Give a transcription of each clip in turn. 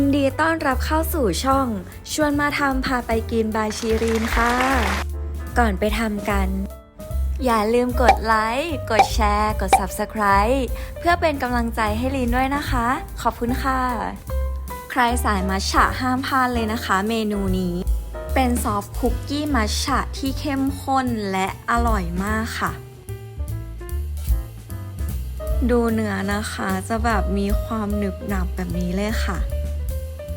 ยินดีต้อนรับเข้าสู่ช่อง ชวนมาทำพาไปกินบายชีรีนค่ะ ก่อนไปทำกัน อย่าลืมกดไลค์ กดแชร์ กด Subscribe เพื่อเป็นกำลังใจให้ลีนด้วยนะคะ ขอบคุณค่ะ ใครสายมัชฉะห้ามพลาดเลยนะคะ เมนูนี้ เป็นซอฟต์คุกกี้มัชฉะที่เข้มข้นและอร่อยมากค่ะดูเนื้อนะคะจะแบบมีความหนึบหนับแบบนี้เลยค่ะ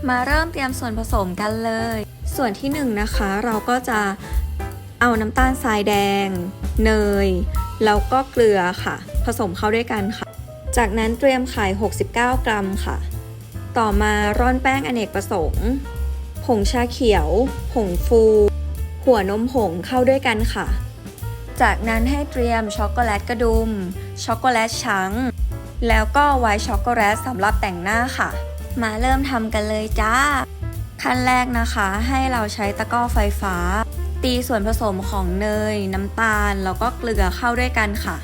มาเริ่มเตรียมส่วนผสมกันเลย ส่วนที่หนึ่งนะคะเราก็จะเอาน้ำตาลทรายแดง เนย แล้วก็เกลือค่ะ ผสมเข้าด้วยกันค่ะ จากนั้นเตรียมไข่69 กรัมค่ะ ต่อมาร่อนแป้งอเนกประสงค์ ผงชาเขียว ผงฟู หัวนมผงเข้าด้วยกันค่ะ จากนั้นให้เตรียมช็อกโกแลตกระดุม ช็อกโกแลตช้งแล้วก็ไวท์ช็อกโกแลตสำหรับแต่งหน้าค่ะ มาเริ่มทำกันเลยจ้า ขั้นแรกนะคะให้เราใช้ตะกร้อไฟฟ้า ตีส่วนผสมของเนย น้ำตาล แล้วก็เกลือเข้าด้วยกันค่ะ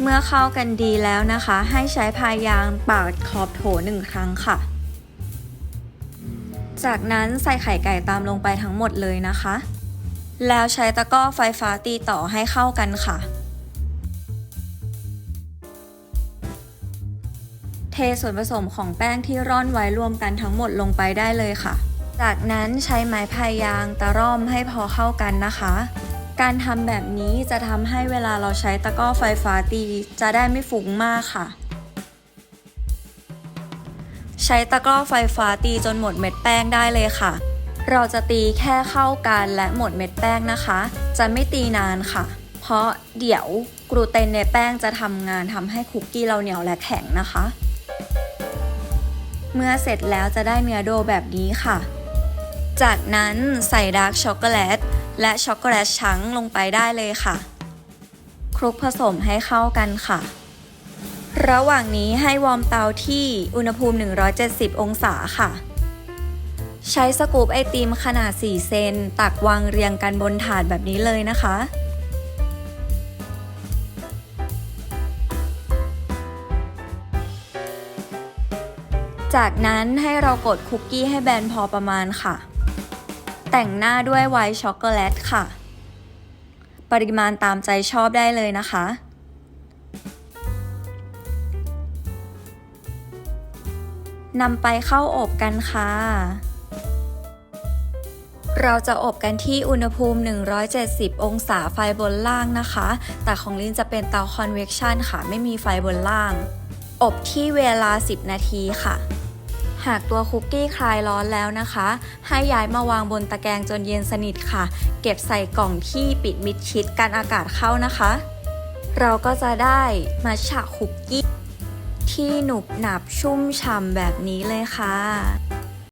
เมื่อเข้ากันดีแล้วนะคะ ให้ใช้พายางปาดขอบโถหนึ่งครั้งค่ะ จากนั้นใส่ไข่ไก่ตามลงไปทั้งหมดเลยนะคะ แล้วใช้ตะกร้อไฟฟ้าตีต่อให้เข้ากันค่ะ เทส่วนผสมของแป้งที่ร่อนไว้รวมกันทั้งหมดลงไปได้เลยค่ะ จากนั้นใช้ไม้พายยางตะร่อมให้พอเข้ากันนะคะ การทำแบบนี้จะทำให้เวลาเราใช้ตะกร้อไฟฟ้าตี จะได้ไม่ฟุ้งมากค่ะ ใช้ตะกร้อไฟฟ้าตีจนหมดเม็ดแป้งได้เลยค่ะ เราจะตีแค่เข้ากันและหมดเม็ดแป้งนะคะ จะไม่ตีนานค่ะ เพราะเดี๋ยวกลูเตนในแป้งจะทำงานทำให้คุกกี้เราเหนียวและแข็งนะคะ เมื่อเสร็จแล้วจะได้เนื้อโดแบบนี้ค่ะ จากนั้นใส่ดาร์กช็อกโกแลตและช็อกโกแลตชั้งลงไปได้เลยค่ะ คลุกผสมให้เข้ากันค่ะ ระหว่างนี้ให้วอร์มเตาที่อุณหภูมิ 170 องศาค่ะ ใช้สกูปไอติมขนาด 4 เซนตักวางเรียงกันบนถาดแบบนี้เลยนะคะ จากนั้นให้เรากดคุกกี้ให้แบนพอประมาณค่ะ แต่งหน้าด้วยไวท์ช็อกโกแลตค่ะ ปริมาณตามใจชอบได้เลยนะคะ นำไปเข้าอบกันค่ะ เราจะอบกันที่อุณหภูมิ 170 องศาไฟบนล่างนะคะ แต่ของลินจะเป็นเตา convection ค่ะ ไม่มีไฟบนล่างอบที่เวลา 10 นาทีค่ะ หากตัวคุกกี้คลายร้อนแล้วนะคะ ให้ย้ายมาวางบนตะแกรงจนเย็นสนิทค่ะ เก็บใส่กล่องที่ปิดมิดชิดกันอากาศเข้านะคะ เราก็จะได้มัชฉะคุกกี้ที่หนุบหนับชุ่มฉ่ำแบบนี้เลยค่ะ